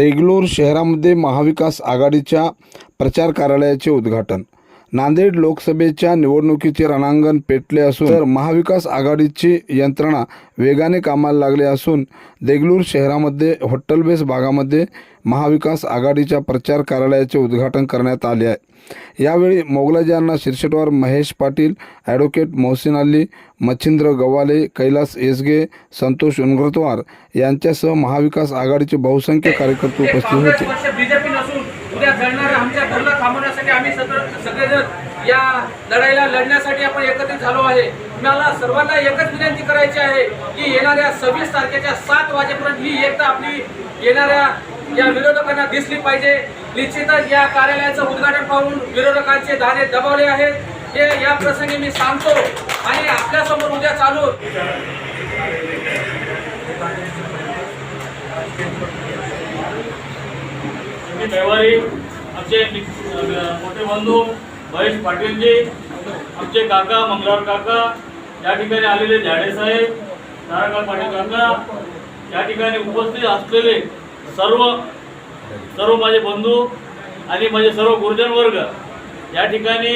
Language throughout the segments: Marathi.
देगलूर शहरामध्ये महाविकास आघाडीच्या प्रचार कार्यालयाचे उद्घाटन नांदेड लोकसभेच्या निवडणुकीचे रणांगण पेटले असून तर महाविकास आघाडीची यंत्रणा वेगाने कामाला लागली असून देगलूर शहरामध्ये हॉटेलबेस भागामध्ये महाविकास आघाडीच्या प्रचार कार्यालयाचे उद्घाटन करण्यात आले आहे. यावेळी मोगलाजांना शिरशेटवार महेश पाटील ॲडव्होकेट मोहसिन अली मच्छिंद्र गव्हाले कैलास येसगे संतोष उनग्रतवार यांच्यासह महाविकास आघाडीचे बहुसंख्य कार्यकर्ते उपस्थित होते. उद्या जळणाऱ्या आमच्या घरला थांबवण्यासाठी आम्ही सगळं सगळेजण या लढाईला लढण्यासाठी आपण एकत्रित झालो आहे. मला सर्वांना एकच विनंती करायची आहे की येणाऱ्या सव्वीस तारखेच्या सात वाजेपर्यंत ही एकता आपली येणाऱ्या या विरोधकांना दिसली पाहिजे. निश्चितच या कार्यालयाचं उद्घाटन पाहून विरोधकांचे दाणे दबावले आहेत. हे या प्रसंगी मी सांगतो आणि आपल्यासमोर उद्या चालू. मी आमचे मोठे बंधू महेश पाटीलजी आमचे काका मंगळवार काका या ठिकाणी आलेले झाडे साहेब ताराकांत पाटील काका या ठिकाणी उपस्थित असलेले सर्व सर्व माझे बंधू आणि माझे सर्व गुरुजन वर्ग या ठिकाणी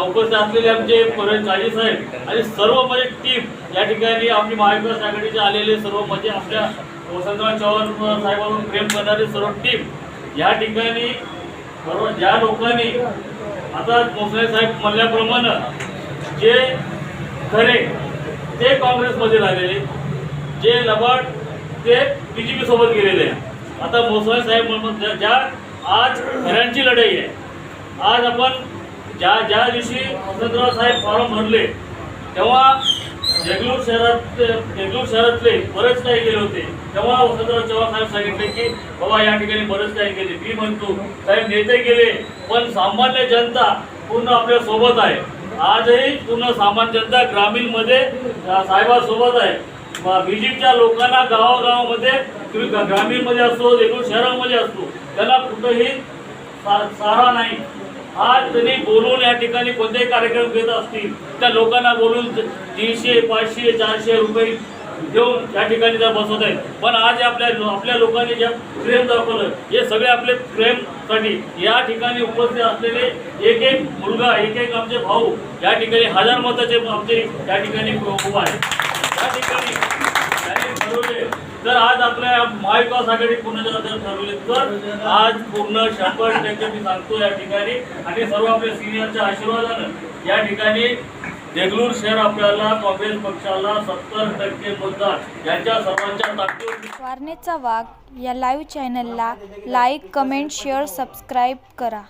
उपस्थित असलेले आमचे परत काजी साहेब आणि सर्व माझे टीम या ठिकाणी आपली महाविकास आघाडीचे आलेले सर्व म्हणजे आपल्या वसंतराव चव्हाण साहेबांवर प्रेम करणारे सर्व टीम या ठिकाणी बरोबर ज्या लोकांनी आता भोसले साहेब म्हणल्याप्रमाणे जे खरे ते काँग्रेसमध्ये राहिलेले जे लबाड ते बी जे पीसोबत गेलेले आहे आता भोसले साहेब म्हणून ज्या- आज घरांची लढाई आहे आज आपण ज्या ज्या दिवशी वसंतराव साहेब फॉर्म भरले तेव्हा देगलूर शहरात देगलूर शहरातले बरेच काही गेले होते. तेव्हा वसंतराव चव्हाण साहेब सांगितले की बाबा या ठिकाणी बरेच काही गेले मी म्हणतो साहेब नेते गेले पण सामान्य जनता पूर्ण आपल्यासोबत आहे. आजही पूर्ण सामान्य जनता ग्रामीणमध्ये साहेबासोबत आहे. बीजेपीच्या लोकांना गावागावामध्ये तुम्ही ग्रामीणमध्ये असतो देगलूर शहरामध्ये असतो त्याला कुठंही सा- सारा नाही. आज तरी बोलून या ठिकाणी कोणतेही कार्यक्रम घेत असतील त्या लोकांना बोलून तीनशे पाचशे चारशे रुपये देऊन या ठिकाणी त्या बसवत आहेत. पण आज आपल्या आपल्या लोकांनी ज्या प्रेम दाखवलं हे सगळे आपले प्रेमसाठी या ठिकाणी उपस्थित असलेले एक एक मुलगा एक एक आमचे भाऊ या ठिकाणी हजार मताचे आमचे या ठिकाणी उभा आहे या ठिकाणी त्यांनी ठरवले तर आज आपल्या महाविकास आघाडी पूर्ण जर ठरवले तर आज पूर्ण शंभर टक्के मी सांगतो या ठिकाणी. आणि सर्व आपल्या सिनियरच्या आशीर्वादानं या ठिकाणी देगलूर शहर आपल्याला काँग्रेस पक्षाला सत्तर टक्के मतदार यांच्या सर्वांच्या ताकदीवर वारणेचा वाघ या लाईव्ह चॅनलला लाईक कमेंट शेअर सबस्क्राईब करा.